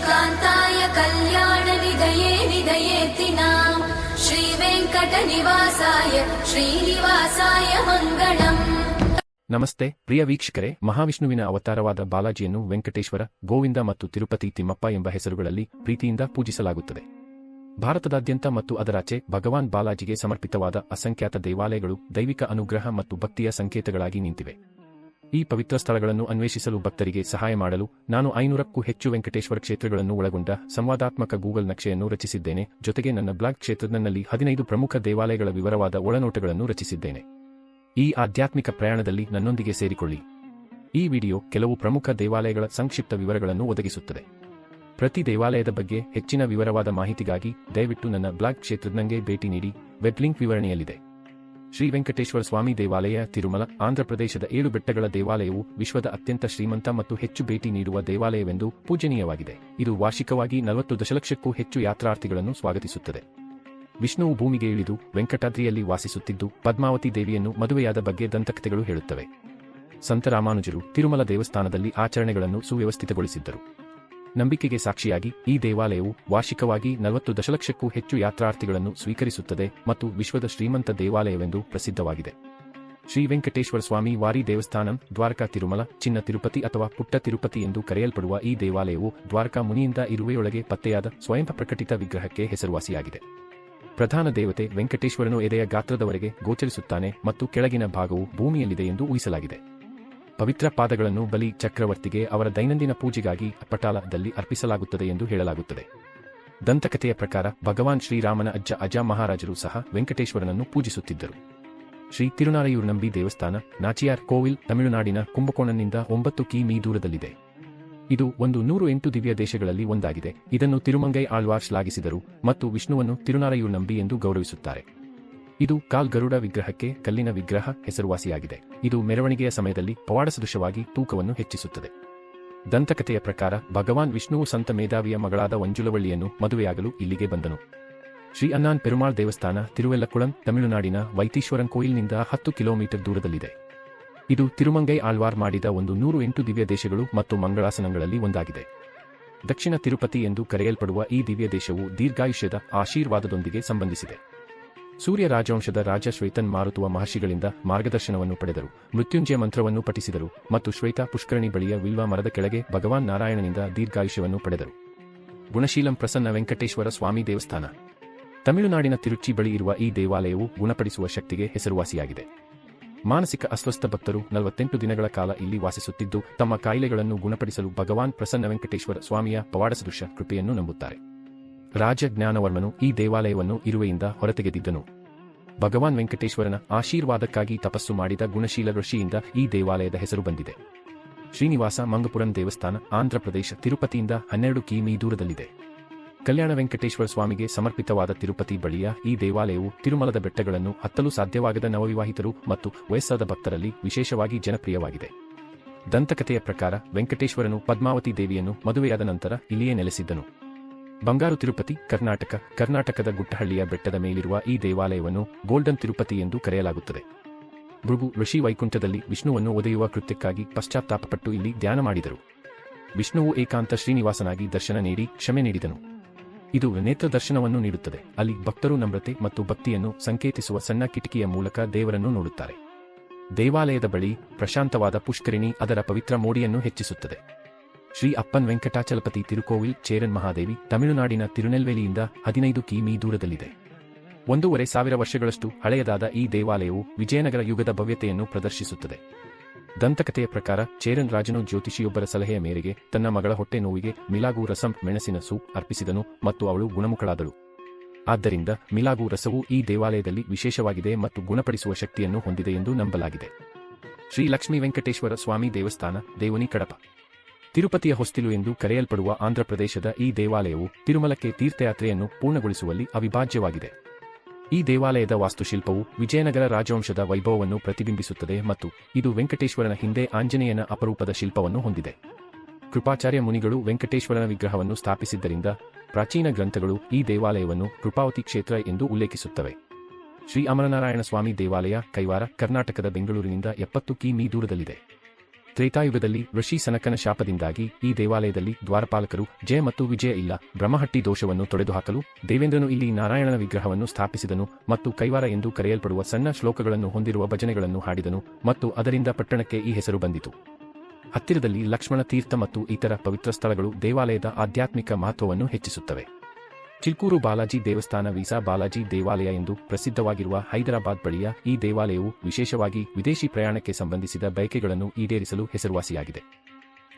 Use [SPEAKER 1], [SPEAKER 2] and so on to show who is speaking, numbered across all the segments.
[SPEAKER 1] ಕಾಂತಾಯ ಕಲ್ಯಾಣ ವಿಧಯೇ ಶ್ರೀ ವೆಂಕಟ ನಿವಾಸಾಯ ಶ್ರೀನಿವಾಸಾಯ ಮಂಗಳಂ.
[SPEAKER 2] ನಮಸ್ತೆ, ಪ್ರಿಯ ವೀಕ್ಷಕರೇ, ಮಹಾವಿಷ್ಣುವಿನ ಅವತಾರವಾದ ಬಾಲಾಜಿಯನ್ನು ವೆಂಕಟೇಶ್ವರ, ಗೋವಿಂದ ಮತ್ತು ತಿರುಪತಿ ತಿಮ್ಮಪ್ಪ ಎಂಬ ಹೆಸರುಗಳಲ್ಲಿ ಪ್ರೀತಿಯಿಂದ ಪೂಜಿಸಲಾಗುತ್ತದೆ. ಭಾರತದಾದ್ಯಂತ ಮತ್ತು ಅದರಾಚೆ ಭಗವಾನ್ ಬಾಲಾಜಿಗೆ ಸಮರ್ಪಿತವಾದ ಅಸಂಖ್ಯಾತ ದೇವಾಲಯಗಳು ದೈವಿಕ ಅನುಗ್ರಹ ಮತ್ತು ಭಕ್ತಿಯ ಸಂಕೇತಗಳಾಗಿ ನಿಂತಿವೆ. ಈ ಪವಿತ್ರ ಸ್ಥಳಗಳನ್ನು ಅನ್ವೇಷಿಸಲು ಭಕ್ತರಿಗೆ ಸಹಾಯ ಮಾಡಲು ನಾನು ಐನೂರಕ್ಕೂ ಹೆಚ್ಚು ವೆಂಕಟೇಶ್ವರ ಕ್ಷೇತ್ರಗಳನ್ನು ಒಳಗೊಂಡ ಸಂವಾದಾತ್ಮಕ ಗೂಗಲ್ ನಕ್ಷೆಯನ್ನು ರಚಿಸಿದ್ದೇನೆ. ಜೊತೆಗೆ ನನ್ನ ಬ್ಲಾಗ್ ಕ್ಷೇತ್ರದಲ್ಲಿ ಹದಿನೈದು ಪ್ರಮುಖ ದೇವಾಲಯಗಳ ವಿವರವಾದ ಒಳನೋಟಗಳನ್ನು ರಚಿಸಿದ್ದೇನೆ. ಈ ಆಧ್ಯಾತ್ಮಿಕ ಪ್ರಯಾಣದಲ್ಲಿ ನನ್ನೊಂದಿಗೆ ಸೇರಿಕೊಳ್ಳಿ. ಈ ವಿಡಿಯೋ ಕೆಲವು ಪ್ರಮುಖ ದೇವಾಲಯಗಳ ಸಂಕ್ಷಿಪ್ತ ವಿವರಗಳನ್ನು ಒದಗಿಸುತ್ತದೆ. ಪ್ರತಿ ದೇವಾಲಯದ ಬಗ್ಗೆ ಹೆಚ್ಚಿನ ವಿವರವಾದ ಮಾಹಿತಿಗಾಗಿ ದಯವಿಟ್ಟು ನನ್ನ ಬ್ಲಾಗ್ ಕ್ಷೇತ್ರದಂಗೆ ಭೇಟಿ ನೀಡಿ. ವೆಬ್ ಲಿಂಕ್ ವಿವರಣೆಯಲ್ಲಿದೆ. ಶ್ರೀ ವೆಂಕಟೇಶ್ವರ ಸ್ವಾಮಿ ದೇವಾಲಯ, ತಿರುಮಲ ಆಂಧ್ರಪ್ರದೇಶದ ಏಳು ಬೆಟ್ಟಗಳ ದೇವಾಲಯವು ವಿಶ್ವದ ಅತ್ಯಂತ ಶ್ರೀಮಂತ ಮತ್ತು ಹೆಚ್ಚು ಭೇಟಿ ನೀಡುವ ದೇವಾಲಯವೆಂದು ಪೂಜನೀಯವಾಗಿದೆ. ಇದು ವಾರ್ಷಿಕವಾಗಿ ನಲವತ್ತು ದಶಲಕ್ಷಕ್ಕೂ ಹೆಚ್ಚು ಯಾತ್ರಾರ್ಥಿಗಳನ್ನು ಸ್ವಾಗತಿಸುತ್ತದೆ. ವಿಷ್ಣುವು ಭೂಮಿಗೆ ಇಳಿದು ವೆಂಕಟಾದ್ರಿಯಲ್ಲಿ ವಾಸಿಸುತ್ತಿದ್ದು, ಪದ್ಮಾವತಿ ದೇವಿಯನ್ನು ಮದುವೆಯಾದ ಬಗ್ಗೆ ದಂತಕಥೆಗಳು ಹೇಳುತ್ತವೆ. ಸಂತ ರಾಮಾನುಜರು ತಿರುಮಲ ದೇವಸ್ಥಾನದಲ್ಲಿ ಆಚರಣೆಗಳನ್ನು ಸುವ್ಯವಸ್ಥಿತಗೊಳಿಸಿದ್ದರು. ನಂಬಿಕೆಗೆ ಸಾಕ್ಷಿಯಾಗಿ ಈ ದೇವಾಲಯವು ವಾರ್ಷಿಕವಾಗಿ ನಲವತ್ತು ದಶಲಕ್ಷಕ್ಕೂ ಹೆಚ್ಚು ಯಾತ್ರಾರ್ಥಿಗಳನ್ನು ಸ್ವೀಕರಿಸುತ್ತದೆ ಮತ್ತು ವಿಶ್ವದ ಶ್ರೀಮಂತ ದೇವಾಲಯವೆಂದು ಪ್ರಸಿದ್ಧವಾಗಿದೆ. ಶ್ರೀ ವೆಂಕಟೇಶ್ವರ ಸ್ವಾಮಿ ವಾರಿ ದೇವಸ್ಥಾನಂ, ದ್ವಾರಕಾ ತಿರುಮಲ, ಚಿನ್ನ ತಿರುಪತಿ ಅಥವಾ ಪುಟ್ಟ ತಿರುಪತಿ ಎಂದು ಕರೆಯಲ್ಪಡುವ ಈ ದೇವಾಲಯವು ದ್ವಾರಕಾ ಮುನಿಯಿಂದ ಇರುವೆಯೊಳಗೆ ಪತ್ತೆಯಾದ ಸ್ವಯಂ ಪ್ರಕಟಿತ ವಿಗ್ರಹಕ್ಕೆ ಹೆಸರುವಾಸಿಯಾಗಿದೆ. ಪ್ರಧಾನ ದೇವತೆ ವೆಂಕಟೇಶ್ವರನು ಎದೆಯ ಗಾತ್ರದವರೆಗೆ ಗೋಚರಿಸುತ್ತಾನೆ ಮತ್ತು ಕೆಳಗಿನ ಭಾಗವು ಭೂಮಿಯಲ್ಲಿದೆ ಎಂದು ಊಹಿಸಲಾಗಿದೆ. ಪವಿತ್ರ ಪಾದಗಳನ್ನು ಬಲಿ ಚಕ್ರವರ್ತಿಗೆ ಅವರ ದೈನಂದಿನ ಪೂಜೆಗಾಗಿ ಪಟಾಲದಲ್ಲಿ ಅರ್ಪಿಸಲಾಗುತ್ತದೆ ಎಂದು ಹೇಳಲಾಗುತ್ತದೆ. ದಂತಕಥೆಯ ಪ್ರಕಾರ ಭಗವಾನ್ ಶ್ರೀರಾಮನ ಅಜ್ಜ ಅಜ ಮಹಾರಾಜರು ಸಹ ವೆಂಕಟೇಶ್ವರನನ್ನು ಪೂಜಿಸುತ್ತಿದ್ದರು. ಶ್ರೀ ತಿರುನಾರಯೂರು ನಂಬಿ ದೇವಸ್ಥಾನ, ನಾಚಿಯಾರ್ ಕೋವಿಲ್, ತಮಿಳುನಾಡಿನ ಕುಂಭಕೋಣನಿಂದ ಒಂಬತ್ತು ಕಿಮೀ ದೂರದಲ್ಲಿದೆ. ಇದು ಒಂದು ನೂರು ಎಂಟು ದಿವ್ಯ ದೇಶಗಳಲ್ಲಿ ಒಂದಾಗಿದೆ. ಇದನ್ನು ತಿರುಮಂಗೈ ಆಳ್ವಾರ್ ಶ್ಲಾಘಿಸಿದರು ಮತ್ತು ವಿಷ್ಣುವನ್ನು ತಿರುನಾರಯೂರು ನಂಬಿ ಎಂದು ಗೌರವಿಸುತ್ತಾರೆ. ಇದು ಕಾಲ್ ಗರುಡ ವಿಗ್ರಹಕ್ಕೆ ಕಲ್ಲಿನ ವಿಗ್ರಹ ಹೆಸರುವಾಸಿಯಾಗಿದೆ. ಇದು ಮೆರವಣಿಗೆಯ ಸಮಯದಲ್ಲಿ ಪವಾಡ ಸದೃಶವಾಗಿ ತೂಕವನ್ನು ಹೆಚ್ಚಿಸುತ್ತದೆ. ದಂತಕಥೆಯ ಪ್ರಕಾರ ಭಗವಾನ್ ವಿಷ್ಣುವು ಸಂತ ಮೇಧಾವಿಯ ಮಗಳಾದ ಮಂಜುಲವಳ್ಳಿಯನ್ನು ಮದುವೆಯಾಗಲು ಇಲ್ಲಿಗೆ ಬಂದನು. ಶ್ರೀ ಅನ್ನಾನ್ ಪೆರುಮಾಳ್ ದೇವಸ್ಥಾನ ತಿರುವೆಲ್ಲಕುಳಂ ತಮಿಳುನಾಡಿನ ವೈತೀಶ್ವರನ್ ಕೋಯಿಲ್ನಿಂದ ಹತ್ತು ಕಿಲೋಮೀಟರ್ ದೂರದಲ್ಲಿದೆ. ಇದು ತಿರುಮಂಗೈ ಆಳ್ವಾರ್ ಮಾಡಿದ ಒಂದು ನೂರು ಎಂಟು ದಿವ್ಯ ದೇಶಗಳು ಮತ್ತು ಮಂಗಳಾಸನಗಳಲ್ಲಿ ಒಂದಾಗಿದೆ. ದಕ್ಷಿಣ ತಿರುಪತಿ ಎಂದು ಕರೆಯಲ್ಪಡುವ ಈ ದಿವ್ಯ ದೇಶವು ದೀರ್ಘಾಯುಷ್ಯದ ಆಶೀರ್ವಾದದೊಂದಿಗೆ ಸಂಬಂಧಿಸಿದೆ. ಸೂರ್ಯ ರಾಜವಂಶದ ರಾಜ ಶ್ವೇತನ್ ಮಾರುತುವ ಮಹರ್ಷಿಗಳಿಂದ ಮಾರ್ಗದರ್ಶನವನ್ನು ಪಡೆದರು. ಮೃತ್ಯುಂಜಯ ಮಂತ್ರವನ್ನು ಪಠಿಸಿದರು ಮತ್ತು ಶ್ವೇತ ಪುಷ್ಕರಣಿ ಬಳಿಯ ವಿಲ್ವ ಮರದ ಕೆಳಗೆ ಭಗವಾನ್ ನಾರಾಯಣನಿಂದ ದೀರ್ಘಾಯುಷ್ಯವನ್ನು ಪಡೆದರು. ಗುಣಶೀಲಂ ಪ್ರಸನ್ನ ವೆಂಕಟೇಶ್ವರ ಸ್ವಾಮಿ ದೇವಸ್ಥಾನ. ತಮಿಳುನಾಡಿನ ತಿರುಚಿ ಬಳಿ ಇರುವ ಈ ದೇವಾಲಯವು ಗುಣಪಡಿಸುವ ಶಕ್ತಿಗೆ ಹೆಸರುವಾಸಿಯಾಗಿದೆ. ಮಾನಸಿಕ ಅಸ್ವಸ್ಥ ಭಕ್ತರು ನಲವತ್ತೆಂಟು ದಿನಗಳ ಕಾಲ ಇಲ್ಲಿ ವಾಸಿಸುತ್ತಿದ್ದು, ತಮ್ಮ ಕಾಯಿಲೆಗಳನ್ನು ಗುಣಪಡಿಸಲು ಭಗವಾನ್ ಪ್ರಸನ್ನ ವೆಂಕಟೇಶ್ವರ ಸ್ವಾಮಿಯ ಪವಾಡಸದೃಶ್ಯ ಸದೃಶ ಕೃಪೆಯನ್ನು ನಂಬುತ್ತಾರೆ. ರಾಜ ಜ್ಞಾನವರ್ಮನು ಈ ದೇವಾಲಯವನ್ನು ಇರುವೆಯಿಂದ ಹೊರತೆಗೆದಿದ್ದನು. ಭಗವಾನ್ ವೆಂಕಟೇಶ್ವರನ ಆಶೀರ್ವಾದಕ್ಕಾಗಿ ತಪಸ್ಸು ಮಾಡಿದ ಗುಣಶೀಲ ಋಷಿಯಿಂದ ಈ ದೇವಾಲಯದ ಹೆಸರು ಬಂದಿದೆ. ಶ್ರೀನಿವಾಸ ಮಂಗಪುರಂ ದೇವಸ್ಥಾನ ಆಂಧ್ರಪ್ರದೇಶ ತಿರುಪತಿಯಿಂದ ಹನ್ನೆರಡು ಕಿಮೀ ದೂರದಲ್ಲಿದೆ. ಕಲ್ಯಾಣ ವೆಂಕಟೇಶ್ವರ ಸ್ವಾಮಿಗೆ ಸಮರ್ಪಿತವಾದ ತಿರುಪತಿ ಬಳಿಯ ಈ ದೇವಾಲಯವು ತಿರುಮಲದ ಬೆಟ್ಟಗಳನ್ನು ಹತ್ತಲು ಸಾಧ್ಯವಾಗದ ನವವಿವಾಹಿತರು ಮತ್ತು ವಯಸ್ಸಾದ ಭಕ್ತರಲ್ಲಿ ವಿಶೇಷವಾಗಿ ಜನಪ್ರಿಯವಾಗಿದೆ. ದಂತಕಥೆಯ ಪ್ರಕಾರ ವೆಂಕಟೇಶ್ವರನು ಪದ್ಮಾವತಿ ದೇವಿಯನ್ನು ಮದುವೆಯಾದ ನಂತರ ಇಲ್ಲಿಯೇ ನೆಲೆಸಿದ್ದನು. ಬಂಗಾರು ತಿರುಪತಿ, ಕರ್ನಾಟಕ, ಕರ್ನಾಟಕದ ಗುಟ್ಟಹಳ್ಳಿಯ ಬೆಟ್ಟದ ಮೇಲಿರುವ ಈ ದೇವಾಲಯವನ್ನು ಗೋಲ್ಡನ್ ತಿರುಪತಿ ಎಂದು ಕರೆಯಲಾಗುತ್ತದೆ. ಭೃಗು ಋಷಿ ವೈಕುಂಠದಲ್ಲಿ ವಿಷ್ಣುವನ್ನು ಒದೆಯುವ ಕೃತ್ಯಕ್ಕಾಗಿ ಪಶ್ಚಾತ್ತಾಪಪಟ್ಟು ಇಲ್ಲಿ ಧ್ಯಾನ ಮಾಡಿದರು. ವಿಷ್ಣುವು ಏಕಾಂತ ಶ್ರೀನಿವಾಸನಾಗಿ ದರ್ಶನ ನೀಡಿ ಕ್ಷಮೆ ನೀಡಿದನು. ಇದು ನೇತ್ರ ದರ್ಶನವನ್ನು ನೀಡುತ್ತದೆ. ಅಲ್ಲಿ ಭಕ್ತರು ನಮ್ರತೆ ಮತ್ತು ಭಕ್ತಿಯನ್ನು ಸಂಕೇತಿಸುವ ಸಣ್ಣ ಕಿಟಕಿಯ ಮೂಲಕ ದೇವರನ್ನು ನೋಡುತ್ತಾರೆ. ದೇವಾಲಯದ ಬಳಿ ಪ್ರಶಾಂತವಾದ ಪುಷ್ಕರಿಣಿ ಅದರ ಪವಿತ್ರ ಮೋಡಿಯನ್ನು ಹೆಚ್ಚಿಸುತ್ತದೆ. ಶ್ರೀ ಅಪ್ಪನ್ ವೆಂಕಟಾಚಲಪತಿ ತಿರುಕೋವಿಲ್, ಚೇರನ್ ಮಹಾದೇವಿ, ತಮಿಳುನಾಡಿನ ತಿರುನೆಲ್ವೇಲಿಯಿಂದ ಹದಿನೈದು ಕಿಮೀ ದೂರದಲ್ಲಿದೆ. ಒಂದೂವರೆ ಸಾವಿರ ವರ್ಷಗಳಷ್ಟು ಹಳೆಯದಾದ ಈ ದೇವಾಲಯವು ವಿಜಯನಗರ ಯುಗದ ಭವ್ಯತೆಯನ್ನು ಪ್ರದರ್ಶಿಸುತ್ತದೆ. ದಂತಕಥೆಯ ಪ್ರಕಾರ ಚೇರನ್ ರಾಜನು ಜ್ಯೋತಿಷಿಯೊಬ್ಬರ ಸಲಹೆಯ ಮೇರೆಗೆ ತನ್ನ ಮಗಳ ಹೊಟ್ಟೆ ನೋವಿಗೆ ಮಿಲಾಗು ರಸಂ ಮೆಣಸಿನ ಸೂಪ್ ಅರ್ಪಿಸಿದನು ಮತ್ತು ಅವಳು ಗುಣಮುಖಳಾದಳು. ಆದ್ದರಿಂದ ಮಿಲಾಗು ರಸವು ಈ ದೇವಾಲಯದಲ್ಲಿ ವಿಶೇಷವಾಗಿದೆ ಮತ್ತು ಗುಣಪಡಿಸುವ ಶಕ್ತಿಯನ್ನು ಹೊಂದಿದೆ ಎಂದು ನಂಬಲಾಗಿದೆ. ಶ್ರೀ ಲಕ್ಷ್ಮೀ ವೆಂಕಟೇಶ್ವರ ಸ್ವಾಮಿ ದೇವಸ್ಥಾನ, ದೇವನಿ ಕಡಪ. ತಿರುಪತಿಯ ಹೊಸ್ತಿಲು ಎಂದು ಕರೆಯಲ್ಪಡುವ ಆಂಧ್ರಪ್ರದೇಶದ ಈ ದೇವಾಲಯವು ತಿರುಮಲಕ್ಕೆ ತೀರ್ಥಯಾತ್ರೆಯನ್ನು ಪೂರ್ಣಗೊಳಿಸುವಲ್ಲಿ ಅವಿಭಾಜ್ಯವಾಗಿದೆ. ಈ ದೇವಾಲಯದ ವಾಸ್ತುಶಿಲ್ಪವು ವಿಜಯನಗರ ರಾಜವಂಶದ ವೈಭವವನ್ನು ಪ್ರತಿಬಿಂಬಿಸುತ್ತದೆ ಮತ್ತು ಇದು ವೆಂಕಟೇಶ್ವರನ ಹಿಂದೆ ಆಂಜನೇಯನ ಅಪರೂಪದ ಶಿಲ್ಪವನ್ನು ಹೊಂದಿದೆ. ಕೃಪಾಚಾರ್ಯ ಮುನಿಗಳು ವೆಂಕಟೇಶ್ವರನ ವಿಗ್ರಹವನ್ನು ಸ್ಥಾಪಿಸಿದ್ದರಿಂದ ಪ್ರಾಚೀನ ಗ್ರಂಥಗಳು ಈ ದೇವಾಲಯವನ್ನು ಕೃಪಾವತಿ ಕ್ಷೇತ್ರ ಎಂದು ಉಲ್ಲೇಖಿಸುತ್ತವೆ. ಶ್ರೀ ಅಮರನಾರಾಯಣ ಸ್ವಾಮಿ ದೇವಾಲಯ, ಕೈವಾರ, ಕರ್ನಾಟಕದ ಬೆಂಗಳೂರಿನಿಂದ ಎಪ್ಪತ್ತು ಕಿಮೀ ದೂರದಲ್ಲಿದೆ. ತ್ರೇತಾಯುಗದಲ್ಲಿ ಋಷಿ ಸನಕನ ಶಾಪದಿಂದಾಗಿ ಈ ದೇವಾಲಯದಲ್ಲಿ ದ್ವಾರಪಾಲಕರು ಜಯ ಮತ್ತು ವಿಜಯ ಇಲ್ಲ. ಬ್ರಹ್ಮಹಟ್ಟಿ ದೋಷವನ್ನು ತೊಡೆದುಹಾಕಲು ದೇವೇಂದ್ರನು ಇಲ್ಲಿ ನಾರಾಯಣನ ವಿಗ್ರಹವನ್ನು ಸ್ಥಾಪಿಸಿದನು ಮತ್ತು ಕೈವಾರ ಎಂದು ಕರೆಯಲ್ಪಡುವ ಸಣ್ಣ ಶ್ಲೋಕಗಳನ್ನು ಹೊಂದಿರುವ ಭಜನೆಗಳನ್ನು ಹಾಡಿದನು ಮತ್ತು ಅದರಿಂದ ಪಟ್ಟಣಕ್ಕೆ ಈ ಹೆಸರು ಬಂದಿತು. ಹತ್ತಿರದಲ್ಲಿ ಲಕ್ಷ್ಮಣ ತೀರ್ಥ ಮತ್ತು ಇತರ ಪವಿತ್ರ ಸ್ಥಳಗಳು ದೇವಾಲಯದ ಆಧ್ಯಾತ್ಮಿಕ ಮಹತ್ವವನ್ನು ಹೆಚ್ಚಿಸುತ್ತವೆ. ಚಿಲ್ಕೂರು ಬಾಲಾಜಿ ದೇವಸ್ಥಾನ ವೀಸಾ ಬಾಲಾಜಿ ದೇವಾಲಯ ಎಂದು ಪ್ರಸಿದ್ಧವಾಗಿರುವ ಹೈದರಾಬಾದ್ ಬಳಿಯ ಈ ದೇವಾಲಯವು ವಿಶೇಷವಾಗಿ ವಿದೇಶಿ ಪ್ರಯಾಣಕ್ಕೆ ಸಂಬಂಧಿಸಿದ ಬಯಕೆಗಳನ್ನು ಈಡೇರಿಸಲು ಹೆಸರುವಾಸಿಯಾಗಿದೆ.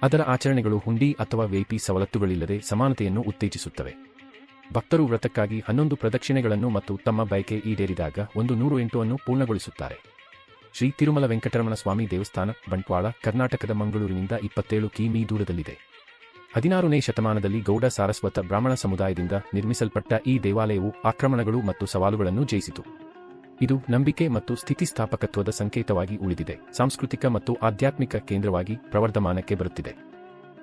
[SPEAKER 2] ಅದರ ಆಚರಣೆಗಳು ಹುಂಡಿ ಅಥವಾ ವೇಪಿ ಸವಲತ್ತುಗಳಿಲ್ಲದೆ ಸಮಾನತೆಯನ್ನು ಉತ್ತೇಜಿಸುತ್ತವೆ. ಭಕ್ತರು ವ್ರತಕ್ಕಾಗಿ ಹನ್ನೊಂದು ಪ್ರದಕ್ಷಿಣೆಗಳನ್ನು ಮತ್ತು ತಮ್ಮ ಬಯಕೆ ಈಡೇರಿದಾಗ ಒಂದು ನೂರು ಎಂಟುವನ್ನು ಪೂರ್ಣಗೊಳಿಸುತ್ತಾರೆ. ಶ್ರೀ ತಿರುಮಲ ವೆಂಕಟರಮಣ ಸ್ವಾಮಿ ದೇವಸ್ಥಾನ, ಬಂಟ್ವಾಳ, ಕರ್ನಾಟಕದ ಮಂಗಳೂರಿನಿಂದ ಇಪ್ಪತ್ತೇಳು ಕಿಮೀ ದೂರದಲ್ಲಿದೆ. ಹದಿನಾರನೇ ಶತಮಾನದಲ್ಲಿ ಗೌಡ ಸಾರಸ್ವತ ಬ್ರಾಹ್ಮಣ ಸಮುದಾಯದಿಂದ ನಿರ್ಮಿಸಲ್ಪಟ್ಟ ಈ ದೇವಾಲಯವು ಆಕ್ರಮಣಗಳು ಮತ್ತು ಸವಾಲುಗಳನ್ನು ಜಯಿಸಿತು. ಇದು ನಂಬಿಕೆ ಮತ್ತು ಸ್ಥಿತಿಸ್ಥಾಪಕತ್ವದ ಸಂಕೇತವಾಗಿ ಉಳಿದಿದೆ. ಸಾಂಸ್ಕೃತಿಕ ಮತ್ತು ಆಧ್ಯಾತ್ಮಿಕ ಕೇಂದ್ರವಾಗಿ ಪ್ರವರ್ಧಮಾನಕ್ಕೆ ಬರುತ್ತಿದೆ.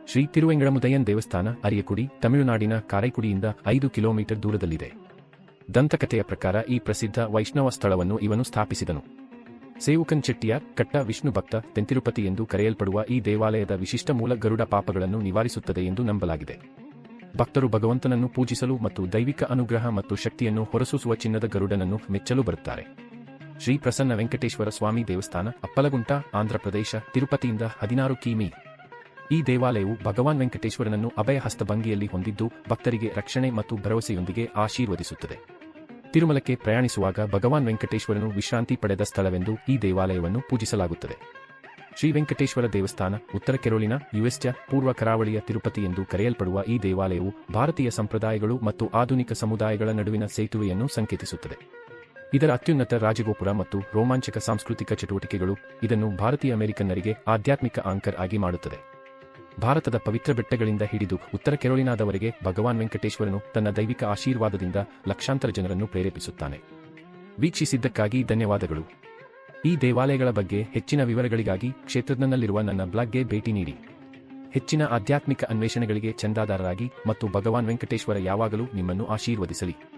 [SPEAKER 2] ಶ್ರೀ ತಿರುವೆಂಗಳಮುದಯನ್ ದೇವಸ್ಥಾನ, ಅರಿಯಕುಡಿ, ತಮಿಳುನಾಡಿನ ಕಾರೈಕುಡಿಯಿಂದ ಐದು ಕಿಲೋಮೀಟರ್ ದೂರದಲ್ಲಿದೆ. ದಂತಕಥೆಯ ಪ್ರಕಾರ ಈ ಪ್ರಸಿದ್ಧ ವೈಷ್ಣವ ಸ್ಥಳವನ್ನು ಇವನು ಸ್ಥಾಪಿಸಿದನು. ಸೇವುಕನ್ ಚೆಟ್ಟಿಯಾರ್ ಕಟ್ಟ ವಿಷ್ಣು ಭಕ್ತ ತೆಂತಿರುಪತಿ ಎಂದು ಕರೆಯಲ್ಪಡುವ ಈ ದೇವಾಲಯದ ವಿಶಿಷ್ಟ ಮೂಲ ಗರುಡ ಪಾಪಗಳನ್ನು ನಿವಾರಿಸುತ್ತದೆ ಎಂದು ನಂಬಲಾಗಿದೆ. ಭಕ್ತರು ಭಗವಂತನನ್ನು ಪೂಜಿಸಲು ಮತ್ತು ದೈವಿಕ ಅನುಗ್ರಹ ಮತ್ತು ಶಕ್ತಿಯನ್ನು ಹೊರಸೂಸುವ ಚಿನ್ನದ ಗರುಡನನ್ನು ಮೆಚ್ಚಲು ಬರುತ್ತಾರೆ. ಶ್ರೀ ಪ್ರಸನ್ನ ವೆಂಕಟೇಶ್ವರ ಸ್ವಾಮಿ ದೇವಸ್ಥಾನ, ಅಪ್ಪಲಗುಂಟ ಆಂಧ್ರಪ್ರದೇಶ ತಿರುಪತಿಯಿಂದ ಹದಿನಾರು ಕಿಮಿ. ಈ ದೇವಾಲಯವು ಭಗವಾನ್ ವೆಂಕಟೇಶ್ವರನನ್ನು ಅಭಯ ಹಸ್ತಭಂಗಿಯಲ್ಲಿ ಹೊಂದಿದ್ದು ಭಕ್ತರಿಗೆ ರಕ್ಷಣೆ ಮತ್ತು ಭರವಸೆಯೊಂದಿಗೆ ಆಶೀರ್ವದಿಸುತ್ತದೆ. ತಿರುಮಲಕ್ಕೆ ಪ್ರಯಾಣಿಸುವಾಗ ಭಗವಾನ್ ವೆಂಕಟೇಶ್ವರನು ವಿಶ್ರಾಂತಿ ಪಡೆದ ಸ್ಥಳವೆಂದು ಈ ದೇವಾಲಯವನ್ನು ಪೂಜಿಸಲಾಗುತ್ತದೆ. ಶ್ರೀ ವೆಂಕಟೇಶ್ವರ ದೇವಸ್ಥಾನ, ಉತ್ತರ ಕೆರೋಲಿನ ಯುಎಸ್ಟ ಪೂರ್ವ ಕರಾವಳಿಯ ತಿರುಪತಿ ಎಂದು ಕರೆಯಲ್ಪಡುವ ಈ ದೇವಾಲಯವು ಭಾರತೀಯ ಸಂಪ್ರದಾಯಗಳು ಮತ್ತು ಆಧುನಿಕ ಸಮುದಾಯಗಳ ನಡುವಿನ ಸೇತುವೆಯನ್ನು ಸಂಕೇತಿಸುತ್ತದೆ. ಇದರ ಅತ್ಯುನ್ನತ ರಾಜಗೋಪುರ ಮತ್ತು ರೋಮಾಂಚಕ ಸಾಂಸ್ಕೃತಿಕ ಚಟುವಟಿಕೆಗಳು ಇದನ್ನು ಭಾರತೀಯ ಅಮೆರಿಕನ್ನರಿಗೆ ಆಧ್ಯಾತ್ಮಿಕ ಆಂಕರ್ ಆಗಿ ಮಾಡುತ್ತದೆ. ಭಾರತದ ಪವಿತ್ರ ಬೆಟ್ಟಗಳಿಂದ ಹಿಡಿದು ಉತ್ತರ ಕೆರೋಲಿನಾದವರೆಗೆ ಭಗವಾನ್ ವೆಂಕಟೇಶ್ವರನು ತನ್ನ ದೈವಿಕ ಆಶೀರ್ವಾದದಿಂದ ಲಕ್ಷಾಂತರ ಜನರನ್ನು ಪ್ರೇರೇಪಿಸುತ್ತಾನೆ. ವೀಕ್ಷಿಸಿದ್ದಕ್ಕಾಗಿ ಧನ್ಯವಾದಗಳು. ಈ ದೇವಾಲಯಗಳ ಬಗ್ಗೆ ಹೆಚ್ಚಿನ ವಿವರಗಳಿಗಾಗಿ ಕ್ಷೇತ್ರದಲ್ಲಿರುವ ನನ್ನ ಬ್ಲಾಗ್ಗೆ ಭೇಟಿ ನೀಡಿ. ಹೆಚ್ಚಿನ ಆಧ್ಯಾತ್ಮಿಕ ಅನ್ವೇಷಣೆಗಳಿಗೆ ಚಂದಾದಾರರಾಗಿ ಮತ್ತು ಭಗವಾನ್ ವೆಂಕಟೇಶ್ವರ ಯಾವಾಗಲೂ ನಿಮ್ಮನ್ನು ಆಶೀರ್ವದಿಸಲಿ.